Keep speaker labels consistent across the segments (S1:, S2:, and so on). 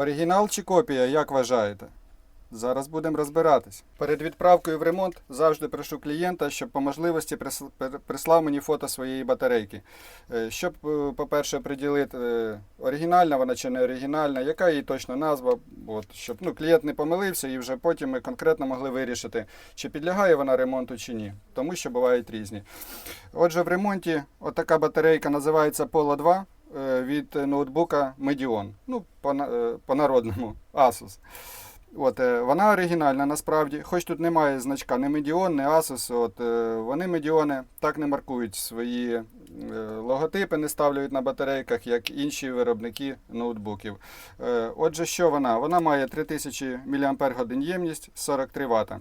S1: Оригінал чи копія, як вважаєте? Зараз будемо розбиратись. Перед відправкою в ремонт завжди прошу клієнта, щоб по можливості прислав мені фото своєї батарейки. Е, Щоб, е, по-перше, приділити, е, оригінальна вона чи не оригінальна, яка її точна назва, от, щоб ну, клієнт не помилився і вже потім ми конкретно могли вирішити, чи підлягає вона ремонту чи ні, тому що бувають різні. Отже, в ремонті отака батарейка називається Polo 2 е, від ноутбука Medion. Ну, е, по-народному Asus. От, е, вона оригінальна насправді, хоч тут немає значка ні Medion, ні Asus. От, е, вони Medion так не маркують свої е, логотипи, не ставлять на батарейках, як інші виробники ноутбуків. Е, Отже, що вона? Вона має 3000 мАч ємність, 43 Вт.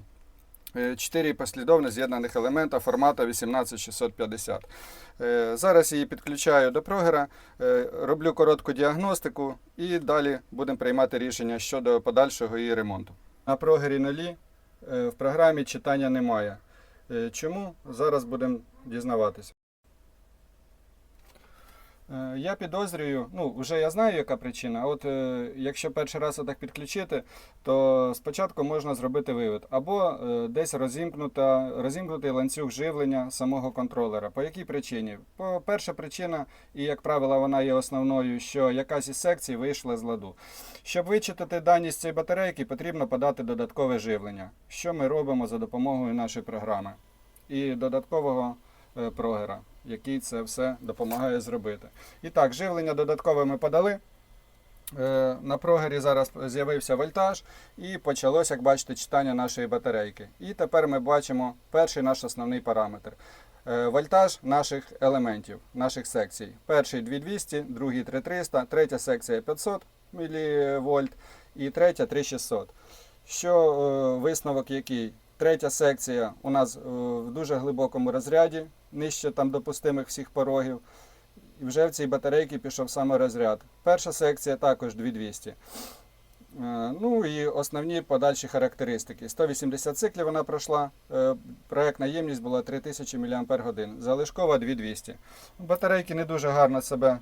S1: Е, Чотири послідовно з'єднаних елемента формату 18650. Е, Зараз її підключаю до прогера, е, роблю коротку діагностику і далі будемо приймати рішення щодо подальшого її ремонту. На прогері нулі е, в програмі читання немає. Е, Чому? Зараз будемо дізнаватися. Е, Я підозрюю, ну вже я знаю, яка причина. От е, якщо перший раз отак підключити, то спочатку можна зробити вивід. Або е, десь розімкнута, розімкнутий ланцюг живлення самого контролера. По якій причині? По перша причина, і як правило, вона є основною, що якась із секцій вийшла з ладу. Щоб вичитати дані з цієї батарейки, потрібно подати додаткове живлення, що ми робимо за допомогою нашої програми і додаткового е, прогера, який це все допомагає зробити. І так, живлення додаткове ми подали. Е, На прогері зараз з'явився вольтаж і почалось, як бачите, читання нашої батарейки. І тепер ми бачимо перший наш основний параметр. Е, Вольтаж наших елементів, наших секцій. Перший 2200, другий 3300, третя секція 500 мВ і третя 3600. Що е, висновок який? Третя секція у нас е, в дуже глибокому розряді, нижче там допустимих всіх порогів. І вже в цій батарейці пішов саме розряд. Перша секція також 2200. Е, Ну і основні подальші характеристики. 180 циклів вона пройшла, е, проектна ємність була 3000 мАч, залишкова 2200. Батарейки не дуже гарно себе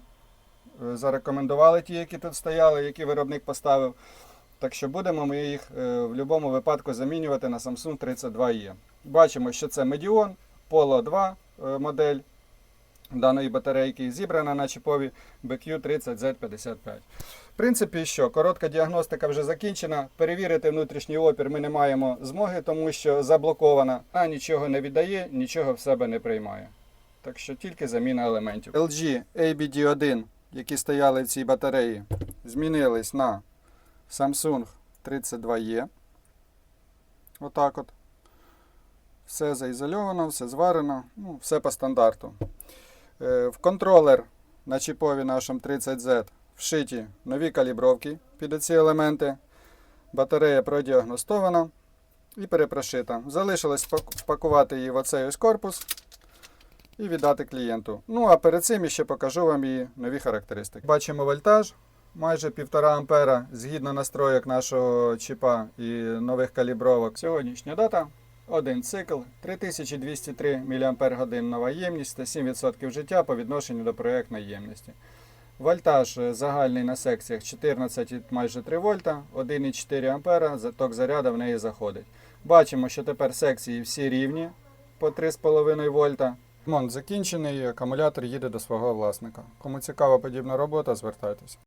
S1: зарекомендували, ті, які тут стояли, які виробник поставив. Так що будемо ми їх е, в будь-якому випадку замінювати на Samsung 32E. Бачимо, що це Medion Polo 2 е, модель даної батарейки, зібрана на чіпові BQ30Z55. В принципі, що, коротка діагностика вже закінчена. Перевірити внутрішній опір ми не маємо змоги, тому що заблокована, а нічого не віддає, нічого в себе не приймає. Так що тільки заміна елементів. LG ABD1, які стояли в цій батареї, змінились на Samsung 32E. Отак от. Все заізольовано, все зварено, ну, все по стандарту. Е, В контролер на чіпові нашому 30Z вшиті нові калібровки під ці елементи. Батарея продіагностована і перепрошита. Залишилось впак- впакувати її в оцей ось корпус і віддати клієнту. Ну а перед цим ще покажу вам її нові характеристики. Бачимо вольтаж майже 1,5 ампера згідно настройок нашого чіпа і нових калібровок. Сьогоднішня дата. Один цикл, 3203 мАч нова ємність та 7% життя по відношенню до проєктної ємності. Вольтаж е, загальний на секціях 14 майже 3 вольта, 1,4 ампера, заток заряду в неї заходить. Бачимо, що тепер секції всі рівні по 3,5 вольта. Ремонт закінчений, акумулятор їде до свого власника. Кому цікава подібна робота, звертайтеся.